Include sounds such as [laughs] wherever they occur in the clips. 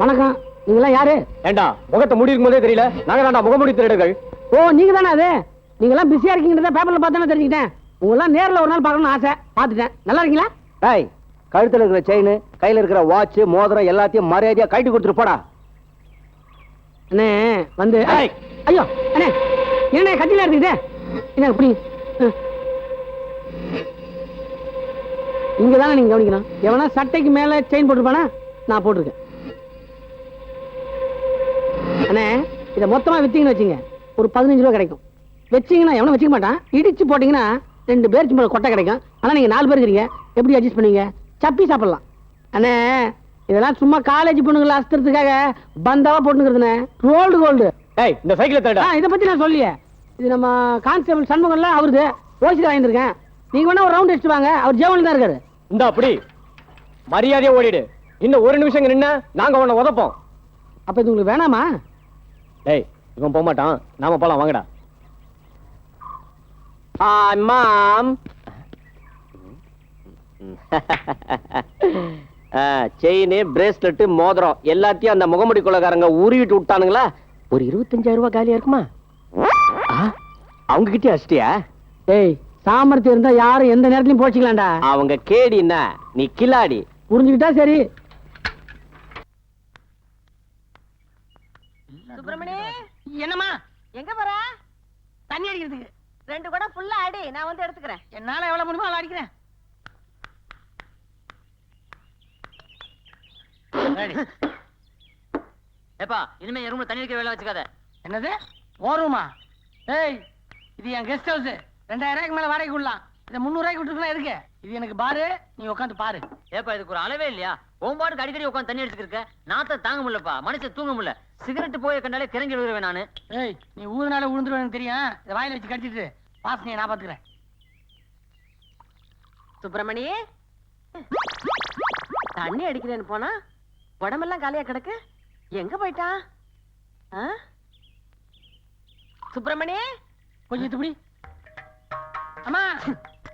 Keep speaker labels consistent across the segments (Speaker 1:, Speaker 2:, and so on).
Speaker 1: வணக்கம். நீங்களாம் யாரு?
Speaker 2: ஏண்டா முகத்தை மூடி இருக்கும் போதே தெரியல. நாங்க தாண்டா முகமூடி திருடர்கள்.
Speaker 1: ஓ நீங்க தானே அது நீங்களாம் பிஸியா இருக்கீங்கன்றத பேப்பர்ல பார்த்தானே தெரிஞ்சுக்கிட்டேன். உங்களெல்லாம் நேர்ல ஒரு நாள் பார்க்கணும்னு ஆசை. பார்த்துட்டேன். நல்லா இருக்கீங்களா?
Speaker 2: டேய் கழுத்துல இருக்கிற செயின் கையில இருக்கிற வாட்ச் மோதிரம் எல்லாத்தையும் மரியாதையா கட்டி கொடுத்துட்டு போடா.
Speaker 1: அண்ணே வந்து. ஐயோ அண்ணே என்ன கட்டில இருக்குது என்ன இப்படி இங்க தானே நீங்க கவனிக்கணும். எவனா சட்டைக்கு மேல செயின் போட்டிருப்பானா? நான் போட்டிருக்கேன். அண்ணே இதை மொத்தமா வித்தீங்கன்னு வச்சுங்க ஒரு பதினஞ்சு ரூபா கிடைக்கும். வச்சீங்கன்னா எவனும் வச்சுக்க மாட்டான். இடிச்சு போட்டீங்கன்னா ரெண்டு பேர் சும்மா கொட்டை கிடைக்கும். ஆனா நீங்க நாலு பேர் இருக்கீங்க எப்படி அட்ஜஸ்ட் பண்ணுவீங்க? சப்பி சாப்பிடலாம். அண்ணே இதெல்லாம் சும்மா காலேஜ் பொண்ணுங்களை அஸ்திரத்துக்காக பந்தாவா போட்டுக்கிறதுண்ணே. ரோல்டு கோல்டு
Speaker 2: டேய் இந்த சைக்கிளை திருடா
Speaker 1: ஆ இதை பத்தி நான் சொல்லியே இது நம்ம கான்ஸ்டபிள் சண்முகம்ல அவருது. ஓசிட்டு வாங்கியிருக்கேன் நீங்க வேணா ஒரு ரவுண்ட் அடிச்சுட்டு வாங்க. அவர் ஜெவன் தான் இருக்காரு.
Speaker 2: இந்த அப்படி. மரியாதையா ஓடிடு. இன்னும் ஒரு நிமிஷம் இங்க நின்னா நாங்க உன்னை உதப்போம்.
Speaker 1: அப்ப இது உங்களுக்கு வேணாமா?
Speaker 2: டேய் இவன் போக மாட்டான் நாம போலாம் வாங்கடா. Hi mom. செயின் பிரேஸ்லெட் மோதிரம் எல்லாத்தையும் அந்த முகமுடி கொள்ளக்காரங்க உருவிட்டு விட்டானுங்களா? ஒரு இருபத்தஞ்சாயிரம் ரூபாய் காலியா இருக்குமா? அவங்க கிட்டே அடிச்சிட்டியா?
Speaker 1: ஏய் சாமர்த்தியம் இருந்தா யாரும் எந்த நேரத்துலயும் போச்சுக்கலாம்டா.
Speaker 2: அவங்க கேடின்னா நீ கில்லாடி.
Speaker 1: புரிஞ்சுக்கிட்டா சரி.
Speaker 3: சுப்பிரமணி
Speaker 1: என்னம்மா?
Speaker 3: எங்க போற?
Speaker 1: தண்ணி அடிக்கிறதுக்கு.
Speaker 3: ரெண்டு குடம் ஃபுல்லா அடி. நான் வந்து எடுத்துக்கிறேன்.
Speaker 1: என்னால எவ்வளவு முடியுமோ அவ்வளவு அடிக்கிறேன்.
Speaker 4: ஏப்பா இனிமே என் ரூம்ல தண்ணி வைக்க வேலை வச்சுக்காத.
Speaker 1: என்னது? ஓருமா ஏய் இது என் கெஸ்ட் ஹவுஸ் ரெண்டாயிரம் ரூபாய்க்கு மேல வாடகை விடலாம். இதை முந்நூறு ரூபாய்க்கு விட்டுருக்கலாம் இருக்கு இது எனக்கு பாரு நீ உட்காந்து பாரு.
Speaker 4: ஏப்பா இதுக்கு ஒரு அளவே இல்லையா? ஒம்பாடுக்கு அடிக்கடி உட்காந்து தண்ணி அடிச்சுட்டு இருக்க. நாத்த தாங்க முடியலப்பா. மனுஷன் தூங்க முடியல. சிகரெட் போய் கண்டாலே கிறங்கி விழுவேன் நானு.
Speaker 1: ஏய் நீ ஊதுனால விழுந்துருவேன் தெரியும். இதை வாயில வச்சு கட்டிட்டு வாசனையை நான் பாத்துக்கிறேன்.
Speaker 3: சுப்பிரமணி. தண்ணி அடிக்கிறேன்னு போனா உடம்பெல்லாம் காலியா கிடக்கு? எங்க போயிட்டான்? ஆ? சுப்பிரமணி?
Speaker 1: கொஞ்சம் இப்படி அம்மா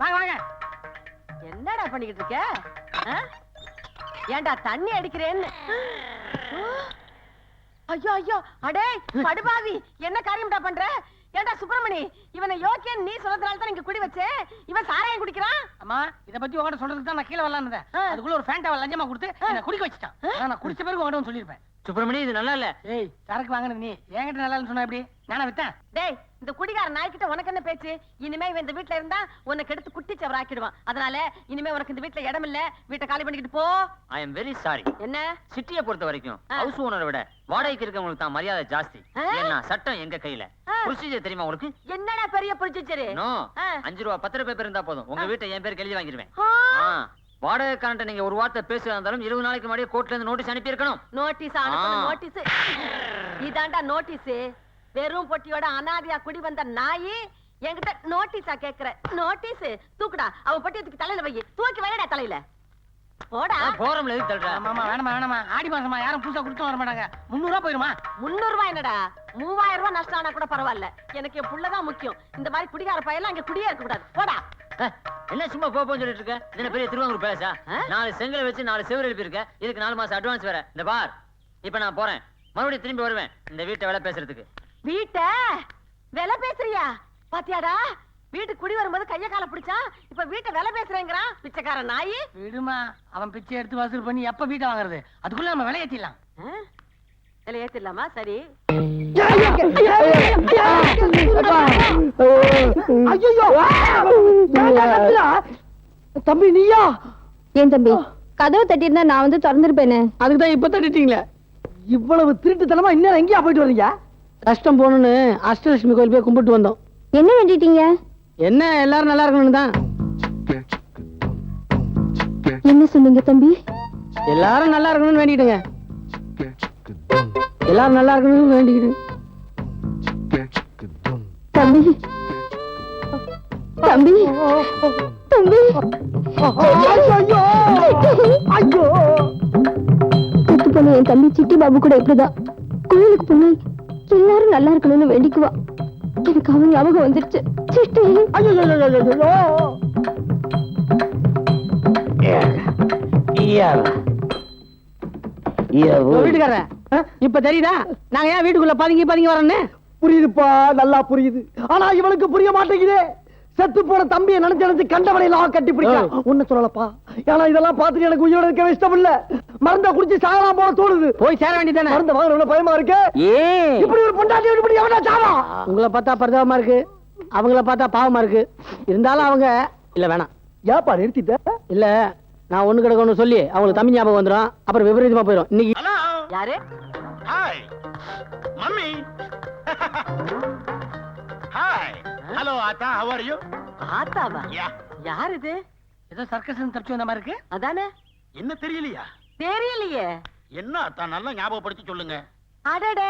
Speaker 1: வாங்க வாங்க.
Speaker 3: என்னடா பண்ணிக்கிட்டு இருக்க? ஏன்டா தண்ணி அடிக்கிறேன்னு? ஐயோ ஐயோ அடே படுபாவி என்ன காரியம்டா பண்ற? ஏன்டா சுப்பிரமணி இவனை யோக்கியன் நீ சொல்றதுனால தான் இங்க குடி வச்சேன் இவன் சாராயம் குடிக்கிறான்?
Speaker 1: அம்மா இத பத்தி உங்ககிட்ட சொல்றதுக்கு தான் நான் கீழே வரலான்னு. அதுக்குள்ள ஒரு ஃபேண்டாவை லஞ்சமா கொடுத்து என்ன குடிக்க வச்சுட்டான். நான் குடிச்ச பிறகு உங்ககிட்ட வந்து சொல்லியிருப்பேன்.
Speaker 4: சுப்பிரமணி இது நல்லா இல்ல.
Speaker 1: ஏய் சரக்கு வாங்கினது நீ. என்கிட்ட நல்லா இல்லைன்னு சொன்னா எப்படி? நானா வித்தேன்
Speaker 3: டேய் இந்த குடிகார நாய்க்கிட்ட உனக்கு என்ன பேச்சு? இனிமே இவன் இந்த வீட்ல இருந்தா உன்னை கெடுத்து குட்டி சவர் ஆக்கிடுவான். அதனால இனிமே உனக்கு இந்த வீட்ல இடம் இல்ல. வீட்டை காலி பண்ணிக்கிட்டு போ.
Speaker 4: ஐ எம் வெரி சாரி
Speaker 3: என்ன?
Speaker 4: சிட்டியை பொறுத்த வரைக்கும். ஹவுஸ் ஓனரை விட வாடகைக்கு இருக்கவங்களுக்கு தான் மரியாதை ஜாஸ்தி. ஏன்னா சட்டம் எங்க கையில. ப்ரொசீஜர் தெரியுமா உங்களுக்கு
Speaker 3: என்னடா பெரிய புரிச்சுச்சரு
Speaker 4: நோ. அஞ்சு ரூபா பத்து ரூபாய் பேர் இருந்தா போதும். உங்க. வீட்டை என் பேருக்கு எழுதி வாங்கிடுவேன் ஆ. வாடகைக்காரன்ட்ட நீங்க ஒரு வார்த்தை பேசுறதா இருந்தாலும் இருபது நாளைக்கு முன்னாடியே கோர்ட்ல இருந்து நோட்டீஸ் அனுப்பி இருக்கணும்
Speaker 3: நோட்டீஸ். நோட்டீஸ். இதாண்டா நோட்டீஸ். வெறும் பொட்டியோட அனாதையா குடி வந்த நாயி என்கிட்ட நோட்டீஸா கேக்குற. நோட்டீஸ். தூக்குடா. அவ பொட்டி தூக்கி தலையில வை. தூக்கி வைடா தலையில. போடா.
Speaker 4: போறோம்ல எதுக்கு தள்ளுற?
Speaker 1: ஆமாமா வேணாமா வேணாமா ஆடி மாசமா யாரும் புதுசா கொடுத்து வர மாட்டாங்க. முந்நூறு ரூபா போயிருமா?
Speaker 3: முன்னூறு ரூபாய் என்னடா? மூவாயிரம் ரூபாய் நஷ்டம் ஆனா கூட பரவாயில்ல. எனக்கு என் புள்ளதான் முக்கியம். இந்த மாதிரி குடிகார பையெல்லாம் இங்க குடியே இருக்க கூடாது. போடா.
Speaker 4: என்ன சும்மா போன்னு சொல்லிட்டு இருக்க? இது என்ன பெரிய திருவாங்கூர் பேலஸா? நாலு செங்கலை வச்சு நாலு செவ்வறு எழுப்பி இருக்க இதுக்கு நாலு மாசம் அட்வான்ஸ் வேற. இந்த பார் இப்ப நான் போறேன். மறுபடியும் திரும்பி வருவேன் இந்த வீட்டை வேலை பேசுறதுக்கு.
Speaker 3: வீட்ட? விலை பேசுறியா? பாத்தியாடா வீட்டுக்கு குடி வரும்போது கைய கால பிடிச்சா இப்ப வீட்டை விலை பேசுறேங்கிறான் பிச்சைக்கார நாயி.
Speaker 1: விடுமா அவன் பிச்சை எடுத்து வசூல் பண்ணி எப்ப வீட்டை வாங்குறது? அதுக்குள்ள நம்ம விலை ஏத்திடலாம்?
Speaker 3: விலை ஏத்திடலாமா? சரி.
Speaker 1: தம்பி நீயா?
Speaker 5: ஏன் தம்பி? கதவு தட்டியிருந்தா நான் வந்து திறந்திருப்பேனே.
Speaker 1: அதுக்கு தான் இப்ப தட்டிட்டீங்களே. இவ்வளவு திருட்டுத்தனமா இன்னும் எங்கேயா போயிட்டு வரீங்க கஷ்டம் போகணும்னு அஷ்டலட்சுமி கோயில் போய் கும்பிட்டு வந்தோம்.
Speaker 5: என்ன வேண்டிட்டீங்க?
Speaker 1: என்ன எல்லாரும் நல்லா இருக்கணும்னு தான்.
Speaker 5: என்ன சொன்னீங்க தம்பி?
Speaker 1: எல்லாரும் நல்லா இருக்கணும்னு வேண்டிக்கிட்டுங்க எல்லாரும் நல்லா இருக்கணும்னு வேண்டிக்கிட்டு.
Speaker 5: தம்பி தம்பி. தம்பி. செத்து போன என் தம்பி சிட்டி பாபு கூட இப்படிதான். கோயிலுக்கு போனா எல்லாரும் நல்லா இருக்கணும்னு வேண்டிக்குவா. எனக்கு அவன் ஞாபகம் வந்துருச்சு. சிட்டி
Speaker 1: உங்க வீட்டுக்காரர். இப்ப தெரியுதா? நாங்க ஏன் வீட்டுக்குள்ள பதுங்கி பதுங்கி வரோன்னு
Speaker 6: புரியுதுப்பா நல்லா புரியுது. ஆனா இவனுக்கு புரிய மாட்டேங்குதே. செத்து போன தம்பியை நினைச்சு நினைச்சு கண்டவனையெல்லாம் கட்டி பிடிக்க ஒண்ணு சொல்லலப்பா. ஏன்னா இதெல்லாம் பார்த்துட்டு எனக்கு உயிரோட இருக்க இஷ்டம் இல்ல. மருந்த குடிச்சு சாகலாம் போல தோணுது.
Speaker 1: போய் சேர வேண்டியதானே
Speaker 6: மருந்து வாங்குறவன பயமா இருக்கு? இப்படி ஒரு பொண்டாட்டி இப்படி எவனா சாவா?
Speaker 1: உங்களை பார்த்தா பரிதாபமா இருக்கு. அவங்கள பார்த்தா பாவமா இருக்கு. இருந்தாலும் அவங்க இல்ல வேணாம்.
Speaker 6: ஏப்பா நிறுத்திட்ட?
Speaker 1: இல்ல நான் ஒண்ணு கிடக்கணும்னு சொல்லி அவங்களுக்கு தமிழ் ஞாபகம் வந்துடும் அப்புறம் விபரீதமா போயிடும் இன்னைக்கு
Speaker 7: ஹலோ.
Speaker 3: யாரு?
Speaker 7: ஹாய். மம்மி. [laughs] ஹாய். ஹலோ ஆத்தா ஹவ் ஆர் யூ
Speaker 3: ஆத்தாவா?
Speaker 7: யா
Speaker 3: யார் இது
Speaker 1: ஏதோ சர்க்கஸ் தப்பிச்சு வந்த மாதிரி இருக்கு.
Speaker 3: அதானே?
Speaker 7: என்ன தெரியலையா?
Speaker 3: தெரியலையே.
Speaker 7: என்ன ஆத்தா நல்லா ஞாபகப்படுத்தி சொல்லுங்க.
Speaker 3: அடடே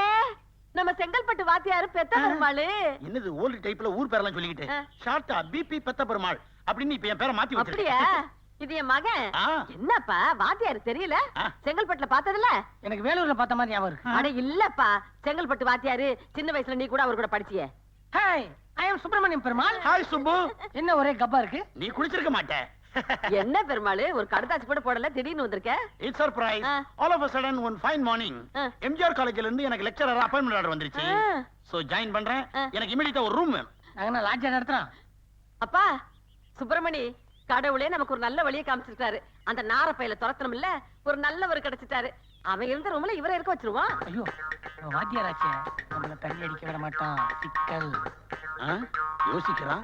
Speaker 3: நம்ம செங்கல்பட்டு வாத்தியாரு பெத்த பெருமாளு.
Speaker 7: என்னது ஓல்டு டைப்ல ஊர் பேரெல்லாம் சொல்லிக்கிட்டு. ஷார்ட்டா பிபி பெத்த பெருமாள். அப்படின்னு இப்ப என் பேரை மாத்தி
Speaker 3: அப்படியா? இது என் மகன். என்னப்பா வாத்தியாரு தெரியல. செங்கல்பட்டுல பார்த்ததுல
Speaker 1: எனக்கு வேலூர்ல பார்த்த மாதிரி ஞாபகம் இருக்கு.
Speaker 3: அட இல்லப்பா. செங்கல்பட்டு வாத்தியாரு சின்ன வயசுல நீ கூட அவர் கூட படிச்சியே.
Speaker 1: I am Subramaniam Perumal
Speaker 7: hi Subbu
Speaker 1: என்ன ஒரே கப்பா இருக்கு?
Speaker 7: நீ குளிச்சிருக்க மாட்ட. [laughs]
Speaker 3: என்ன பெருமாளு ஒரு கடுதாசி கூட போடல திடீர்னு வந்திருக்க?
Speaker 7: It's surprise. All of a sudden one fine morning. MGR காலேஜ்ல இருந்து எனக்கு லெக்சரர் அப்பாயின்மெண்ட் ஆர்டர் வந்துருச்சு. சோ ஜாயின் பண்றேன். எனக்கு இமிடியேட்டா ஒரு ரூம் வேணும்.
Speaker 1: நாங்க லாட்ஜா நடத்துறோம்?
Speaker 3: அப்பா சுப்பிரமணி கடவுளே நமக்கு ஒரு நல்ல வழியை காமிச்சிருக்காரு அந்த நார பையில துரத்தணும் இல்ல ஒரு நல்லவர் கிடைச்சிட்டாரு. அவன் இருந்த ரூம்ல இவரை இருக்க வச்சிருவான்.
Speaker 1: ஐயோ வாத்தியாராச்சே. நம்மள தண்ணி அடிக்க விட மாட்டான். சிக்கல்.
Speaker 7: ஆ? யோசிக்கிறான்?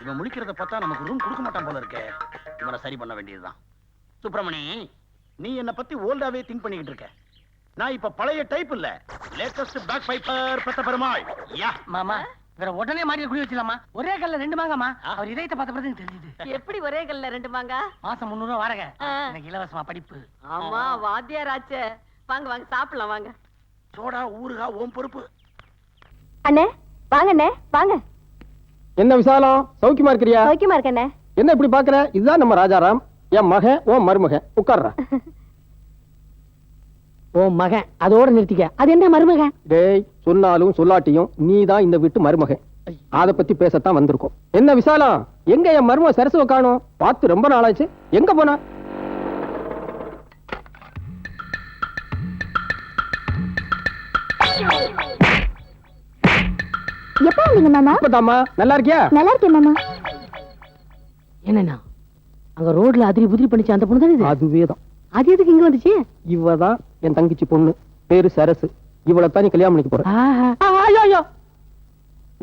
Speaker 7: இவன் முழிக்கிறத பார்த்தா நமக்கு ரூம் கொடுக்க மாட்டான் போல இருக்கே. இவனை சரி பண்ண வேண்டியதுதான். சுப்பிரமணி நீ என்ன பத்தி ஓல்டாவே திங்க் பண்ணிக்கிட்டு இருக்க. நான் இப்ப பழைய டைப் இல்ல. லேட்டஸ்ட் பேக் பைப்பர் பெத்த பெருமாள். யா.
Speaker 1: மாமா வேற உடனே மாடி குடி வச்சிடலாமா? ஒரே கல்ல ரெண்டு மாங்கம்மா? அவர் இதயத்தை பார்த்த பிறகு தெரியுது
Speaker 3: எப்படி ஒரே கல்ல ரெண்டு மாங்கா?
Speaker 1: மாசம் முந்நூறு ரூபா வாடகை. எனக்கு இலவசமா படிப்பு.
Speaker 3: ஆமா வாத்தியாராச்சே வாங்க வாங்க சாப்பிடலாம் வாங்க.
Speaker 7: சோடா ஊருகா ஓம் பொறுப்பு.
Speaker 5: அண்ணே வாங்க அண்ணே வாங்க.
Speaker 6: என்ன விசாலம்? சௌக்கியமா இருக்கிறியா?
Speaker 5: சௌக்கியமா இருக்கண்ணே
Speaker 6: என்ன இப்படி பாக்குற இதுதான் நம்ம ராஜாராம். என் மகன் உன் மருமகன். உட்கார்றா. [laughs]
Speaker 1: ஓ மகன். அதோட நிறுத்திக்க. அது என்ன மருமகன்?
Speaker 6: டேய் சொன்னாலும் சொல்லாட்டியும் நீ தான் இந்த வீட்டு மருமகன். அத பத்தி பேசத்தான் வந்திருக்கோம். என்ன விசாலம் எங்க என் மருமக சரசுவ காணோம்? பார்த்து ரொம்ப நாளாச்சு. எங்க போனா?
Speaker 5: எப்போ வந்தீங்க மாமா?
Speaker 6: இப்பதாம்மா நல்லா இருக்கியா?
Speaker 5: நல்லா இருக்கேன் மாமா.
Speaker 1: என்னண்ணா? அங்க ரோட்ல அதிரி புதிரி பண்ணிச்சு அந்த பொண்ணு தானே இது?
Speaker 6: அதுவே தான்
Speaker 1: அது எதுக்கு இங்க வந்துச்சு?
Speaker 6: இவ தான் என் தங்கச்சி பொண்ணு பேரு சரசு. இவளை தான் நீ கல்யாணம் பண்ணிக்க போற.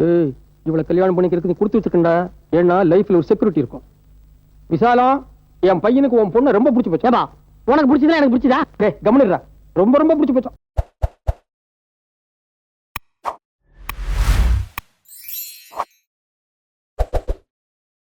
Speaker 6: ஏய் இவளை கல்யாணம் பண்ணிக்கிறதுக்கு நீ கொடுத்து வச்சிருக்கா ஏன்னா லைஃப்ல ஒரு செக்யூரிட்டி இருக்கும். விசாலம் என் பையனுக்கு உன் பொண்ணு ரொம்ப பிடிச்சி போச்சு.
Speaker 1: உனக்கு பிடிச்சதுல எனக்கு பிடிச்சதா?
Speaker 6: டேய் கவனிடுறா. ரொம்ப ரொம்ப பிடிச்சி போச்சோம்